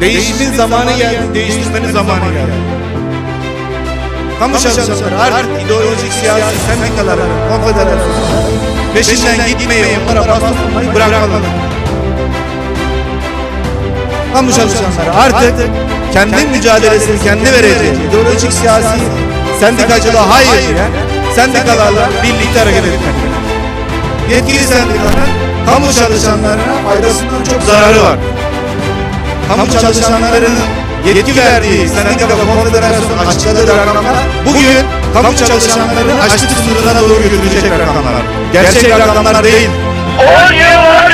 Değişimin zamanı geldi, değiştirmenin zamanı geldi. Kamu çalışanları artık ideolojik siyasi sendikalara, konfederasyonlara peşinden gitmeyi, onlara baskı tutmayı bırakmalı. Kamu çalışanları artık kendi mücadelesini kendi vereceği ideolojik siyasi sendikacılığa hayır diyen sendikalarla birlikte hareket etmeli. Yetkili sendikanın kamu çalışanlarına faydasından çok zararı var. Kamu çalışanlarının yetki verdiği sendika ve konfederasyon açıkladığı rakamlar bugün kamu çalışanlarını açlık sınırına doğru götürecek rakamlar. Gerçek rakamlar değil. 10 yıl